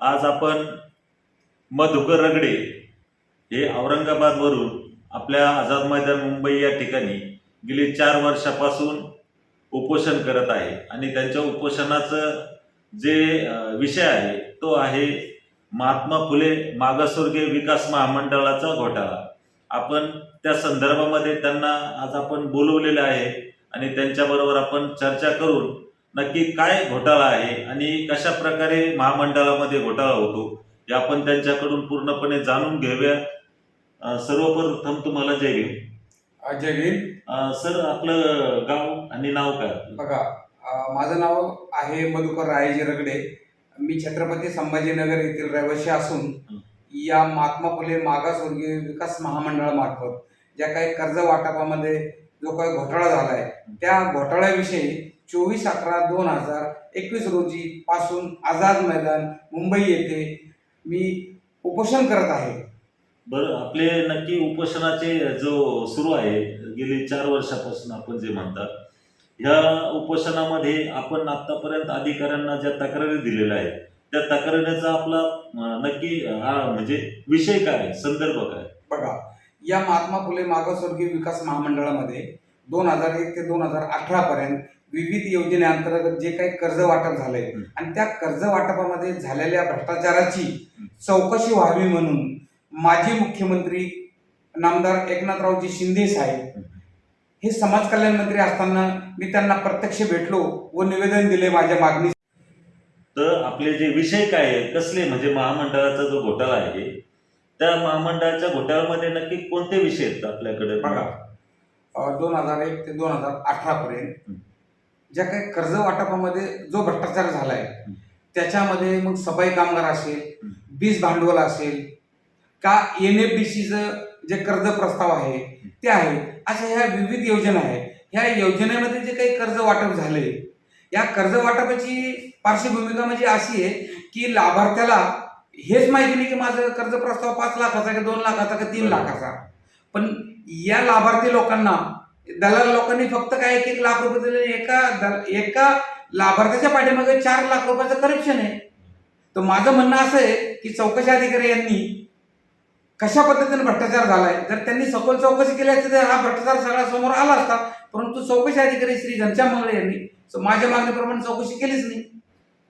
आज आपण मधुकर रगडे हे औरंगाबादवरून आपल्या आझाद मैदान मुंबई या ठिकाणी गेली चार वर्षापासून उपोषण करत आहे. आणि त्यांच्या उपोषणाचं जे विषय आहे तो आहे महात्मा फुले मागासवर्गीय विकास महामंडळाचा घोटाळा. आपण त्या संदर्भामध्ये त्यांना आज आपण बोलवलेलं आहे आणि त्यांच्याबरोबर आपण चर्चा करून नक्की काय घोटाळा आहे आणि कशा प्रकारे महामंडळामध्ये घोटाळा होतो हे आपण त्यांच्याकडून पूर्णपणे जाणून घेऊया. सर्वप्रथम तुम्हाला जय भीम. अजय भीम. सर आपलं गाव आणि नाव काय? बघा माझं नाव आहे मधुकर रायजी रगडे. मी छत्रपती संभाजीनगर येथील रहिवासी असून या महात्मा फुले मागासवर्गीय विकास महामंडळामार्फत ज्या काही कर्ज वाटपामध्ये जो काही घोटाळा झाला आहे त्या घोटाळ्याविषयी चोवीस अकरा दोन हजार एकवीस रोजी पासून आझाद मैदान मुंबई येथे मी उपोषण करत आहे. बरं आपले नक्की उपोषणाचे जो सुरू आहे गेली चार वर्षापासून आपण जे म्हणतात ह्या उपोषणामध्ये आपण आतापर्यंत अधिकाऱ्यांना ज्या तक्रारी दिलेल्या आहेत त्या तक्रारीचा आपला नक्की हा म्हणजे विषय काय संदर्भ काय बघा या महात्मा फुले मागासवर्गीय विकास महामंडळामध्ये दोन हजार एक ते दोन हजार अठरा पर्यंत विविध योजनेअंतर्गत जे काही कर्ज वाटप झालंय. आणि त्या कर्ज वाटपामध्ये झालेल्या भ्रष्टाचाराची चौकशी व्हावी म्हणून माजी मुख्यमंत्री नामदार एकनाथरावजी शिंदे साहेब हे समाज कल्याण मंत्री असताना मी त्यांना प्रत्यक्ष भेटलो व निवेदन दिले माझ्या मागणी तर आपले जे विषय काय आहे कसले म्हणजे महामंडळाचा जो घोटाळा आहे त्या महामंडळाच्या घोटाळ्यामध्ये नक्की कोणते विषय आहेत आपल्याकडे बघा दोन हजार एक ते दोन हजार अठरा पर्यंत. ज्या काही कर्ज वाटपामध्ये जो भ्रष्टाचार झालाय आहे त्याच्यामध्ये मग सफाई कामगार असेल बीज भांडवल असेल का एन एफ डी सीचं जे कर्ज प्रस्ताव आहे ते आहे. अशा ह्या विविध योजना आहेत. ह्या योजनेमध्ये जे काही कर्ज वाटप झाले या कर्ज वाटपाची पार्श्वभूमिका म्हणजे अशी आहे की लाभार्थ्याला हेच माहिती नाही की माझं कर्ज प्रस्ताव पाच लाखाचा की दोन लाखाचा की तीन लाखाचा. पण या लाभार्थी लोकांना दलाल लोकांनी फक्त काय एक एक लाख रुपये दिले एका एका लाभार्थ्याच्या पाठीमागे चार लाख रुपयाचं करप्शन आहे. तर माझं म्हणणं असं आहे की चौकशी अधिकारी यांनी कशा पद्धतीने भ्रष्टाचार झालाय? जर त्यांनी सखोल चौकशी केली असती तर हा भ्रष्टाचार सगळा समोर आला असता. परंतु चौकशी अधिकारी श्री घनश्याम मंगळे यांनी माझ्या मागणीप्रमाणे चौकशी केलीच नाही.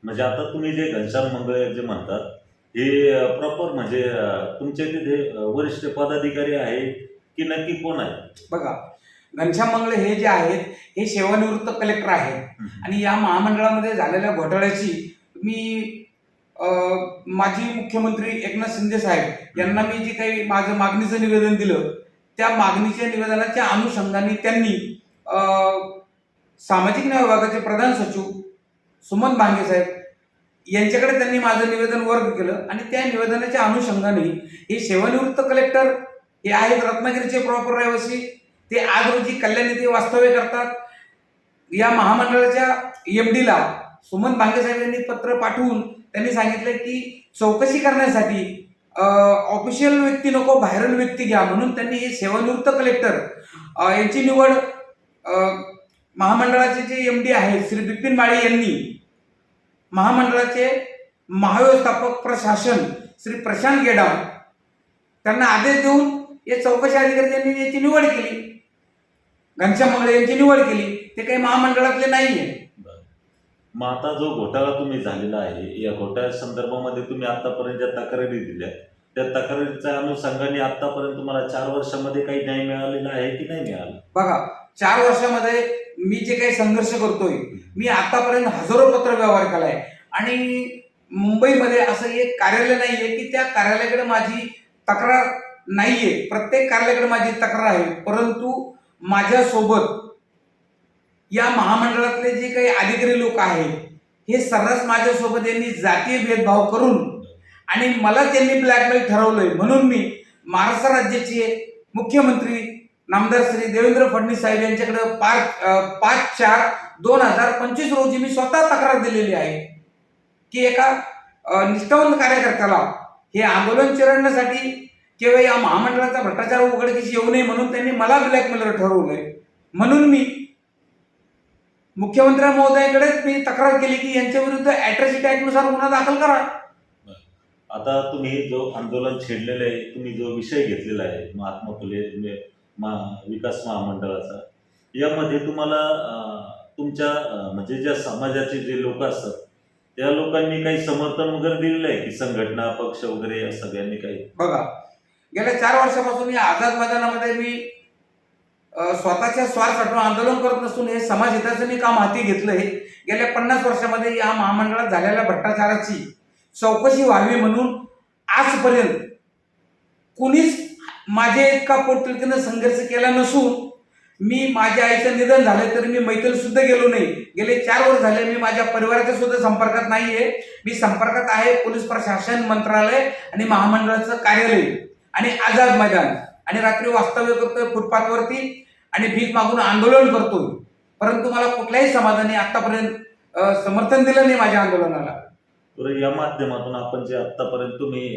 म्हणजे आता तुम्ही जे घनश्याम मंगळे जे म्हणतात हे प्रॉपर म्हणजे अं, तुमच्या तिथे वरिष्ठ पदाधिकारी आहे की नक्की कोण आहे? बघा घनश्याम मंगळे हे जे आहेत हे सेवानिवृत्त कलेक्टर आहेत. आणि या महामंडळामध्ये झालेल्या घोटाळ्याची मी माजी मुख्यमंत्री एकनाथ शिंदे साहेब यांना मी जे काही माझं मागणीचं निवेदन दिलं त्या मागणीच्या निवेदनाच्या अनुषंगाने त्यांनी सामाजिक न्याय विभागाचे प्रधान सचिव सुमन भांगे साहेब यांच्याकडे त्यांनी माझं निवेदन वर्ग केलं आणि त्या निवेदनाच्या अनुषंगाने हे सेवानिवृत्त कलेक्टर हे आहेत रत्नागिरीचे प्रॉपर रहिवासी ते आज रोजी कल्याण येथे वास्तव्य करतात. या महामंडळाच्या एम डीला सुमन भांगे साहेब यांनी पत्र पाठवून त्यांनी सांगितलं की चौकशी करण्यासाठी ऑफिशियल व्यक्ती नको व्हायरल व्यक्ती घ्या. म्हणून त्यांनी हे सेवानिवृत्त कलेक्टर यांची निवड महामंडळाचे जे एम डी आहेत श्री बिपिन माळे यांनी महामंडळाचे महाव्यवस्थापक प्रशासन श्री प्रशांत गेडाम त्यांना आदेश देऊन हे चौकशी अधिकारी यांनी याची निवड केली. घनश्याम मंगळे यांची निवड केली. ते काही महामंडळातले नाहीये. मग आता जो घोटाळा तुम्ही झालेला आहे या घोटाळ्या संदर्भामध्ये तुम्ही आतापर्यंत ज्या तक्रारी दिल्या त्या तक्रारीच्या अनुषंगाने आतापर्यंत तुम्हाला चार वर्षामध्ये काही न्याय मिळालेला आहे की नाही मिळाला? बघा चार वर्षामध्ये मी जे काही संघर्ष करतोय मी आतापर्यंत हजारो पत्र व्यवहार केलाय. आणि मुंबईमध्ये असं एक कार्यालय नाहीये की त्या कार्यालयाकडे माझी तक्रार नाहीये. प्रत्येक कार्यालयाकडे माझी तक्रार आहे. परंतु माझ्यासोबत या महामंडळातले जे काही अधिकारी लोक आहेत हे सर्रास माझ्यासोबत यांनी जातीय भेदभाव करून आणि मला त्यांनी ब्लॅकमेल ठरवलंय. म्हणून मी महाराष्ट्र राज्याचे मुख्यमंत्री नामदार श्री देवेंद्र फडणवीस साहेब यांच्याकडे पाच पाच चार दोन हजार पंचवीस रोजी मी स्वतः तक्रार दिलेली आहे की एका निष्ठावंत कार्यकर्त्याला हे आंदोलन चिरडण्यासाठी किंवा या महामंडळाचा भ्रष्टाचार उघडकीस येऊ नये म्हणून त्यांनी मला ब्लॅकमेलर ठरवलंय. म्हणून मी मुख्यमंत्री महोदयाकडेच मी तक्रार केली की यांच्या विरुद्ध अॅट्रॉसिटी ऍक्टनुसार गुन्हा दाखल करा. आता तुम्ही जो आंदोलन छेडलेलं आहे तुम्ही जो विषय घेतलेला आहे महात्मा फुले मा विकास महामंडळाचा यामध्ये तुम्हाला तुमच्या म्हणजे ज्या समाजाचे जे लोक असतात त्या लोकांनी काही समर्थन वगैरे दिलेलं आहे की संघटना पक्ष वगैरे या सगळ्यांनी काही? बघा गेल्या चार वर्षापासून या आझाद मैदानामध्ये मी स्वतःच्या स्वतःच्या स्वार्थासाठी आंदोलन करत नसून हे समाज हिताचं मी काम हाती घेतलं आहे गेल्या पन्नास वर्षामध्ये या महामंडळात झालेल्या भ्रष्टाचाराची चौकशी व्हावी म्हणून आजपर्यंत कुणीच माझे इतका पोटतिडकीनं संघर्ष केला नसून मी माझ्या आईचं निधन झालं तरी मी मैत्री सुद्धा गेलो नाही. गेले चार वर्ष झाले मी माझ्या परिवाराच्या सुद्धा संपर्कात आहे मी संपर्कात आहे पोलीस प्रशासन मंत्रालय आणि महामंडळाचं कार्यालय. आणि आझाद मैदान. आणि रात्री वास्तव्य करतोय फुटपाथवरती आणि भीक मागून आंदोलन करतोय. परंतु मला कुठल्याही समाजाने आतापर्यंत समर्थन दिलं नाही माझ्या आंदोलनाला. तर या माध्यमातून आपण जे आतापर्यंत तुम्ही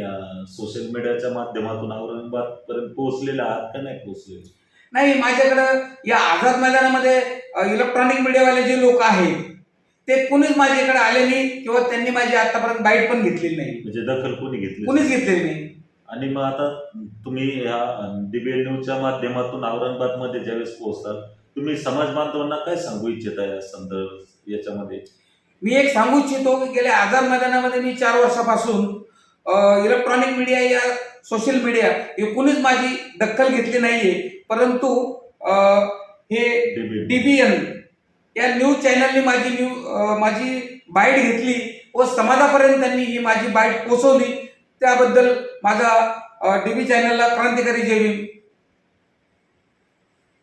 सोशल मीडियाच्या माध्यमातून औरंगाबाद पर्यंत पोहोचलेले आहात का नाही पोहोचलेले? नाही माझ्याकडं या आझाद मैदानामध्ये इलेक्ट्रॉनिक मीडियावाले जे लोक आहेत ते कुणीच माझ्याकडे आले नाही किंवा त्यांनी माझी आतापर्यंत बाईट पण घेतलेली नाही. म्हणजे दखल कोणी घेतली कुणीच घेतलेली नाही. आणि मग आता तुम्ही ह्या डीबीएल न्यूजच्या माध्यमातून औरंगाबादमध्ये ज्यावेळेस पोहोचतात तुम्ही समाज बांधवांना काय सांगू इच्छिता या संदर्भ याच्यामध्ये? मी एक सांगू इच्छितो की गेल्या आझाद मैदानामध्ये मी चार वर्षापासून इलेक्ट्रॉनिक मीडिया या सोशल मीडिया हे कुणीच माझी दखल घेतली नाहीये. परंतु हे डीबीएन या न्यूज चॅनलने माझी न्यू माझी बाईट घेतली व समाजापर्यंत त्यांनी ही माझी बाईट पोचवली त्याबद्दल माझा टीव्ही चॅनलला क्रांतिकारी जय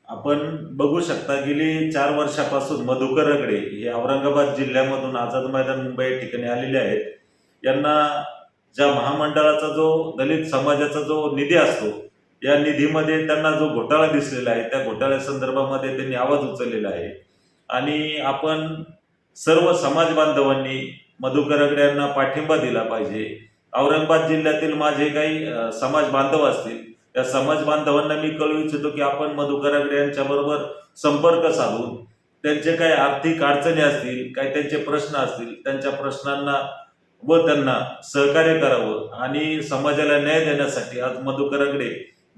आपण बघू शकता गेली चार वर्षापासून मधुकर रगडे हे औरंगाबाद जिल्ह्यामधून आझाद मैदान मुंबई या ठिकाणी आलेले आहेत. यांना ज्या महामंडळाचा जो दलित समाजाचा जो निधी असतो या निधीमध्ये त्यांना जो घोटाळा दिसलेला आहे त्या घोटाळ्या संदर्भामध्ये त्यांनी आवाज उचललेला आहे. आणि आपण सर्व समाज बांधवांनी मधुकर रगड्यांना पाठिंबा दिला पाहिजे. औरंगाबाद जिल्ह्यातील माझे काही समाज बांधव असतील त्या समाज बांधवांना मी कळू इच्छितो की आपण मधुकराकडे यांच्याबरोबर यांच्या बरोबर संपर्क साधून त्यांचे काही आर्थिक अडचणी असतील काही त्यांचे प्रश्न असतील त्यांच्या प्रश्नांना व त्यांना सहकार्य करावं आणि समाजाला न्याय देण्यासाठी आज मधुकराकडे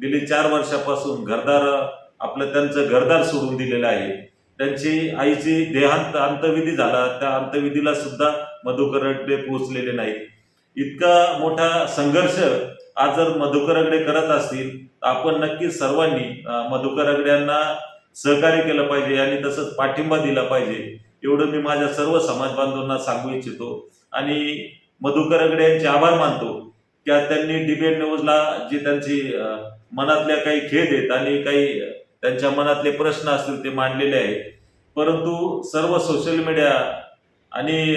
गेली चार वर्षापासून घरदार आपलं त्यांचं घरदार सोडून दिलेलं आहे. त्यांची आईची देहांत अंतविधी झाला त्या अंतविधीला सुद्धा मधुकर पोहोचलेले नाहीत. इतका मोठा संघर्ष आज जर मधुकर अगडे करत असतील तर आपण नक्कीच सर्वांनी मधुकर अगडे यांना सहकार्य केलं पाहिजे आणि तसंच पाठिंबा दिला पाहिजे. एवढं मी माझ्या सर्व समाज बांधवांना सांगू इच्छितो. आणि मधुकर अगडे यांचे आभार मानतो की त्यांनी डिबेट न्यूजला जे त्यांची मनातल्या काही खेद आहेत आणि काही त्यांच्या मनातले प्रश्न असतील ते मांडलेले आहेत. परंतु सर्व सोशल मीडिया आणि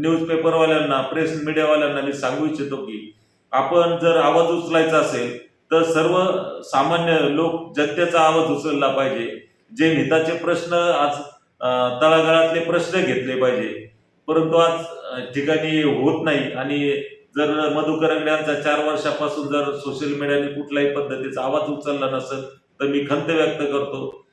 न्यूजपेपरवाल्यांना प्रेस मीडियावाल्यांना मी सांगू इच्छितो की आपण जर आवाज उचलायचा असेल तर सर्व सामान्य लोक जनतेचा आवाज उचलला पाहिजे. जे हिताचे प्रश्न आज तळागाळातले प्रश्न घेतले पाहिजे. परंतु आज ठिकाणी होत नाही आणि जर मधुकर यांचा चार वर्षापासून जर सोशल मीडियाने कुठल्याही पद्धतीचा आवाज उचलला नसेल तर मी खंत व्यक्त करतो.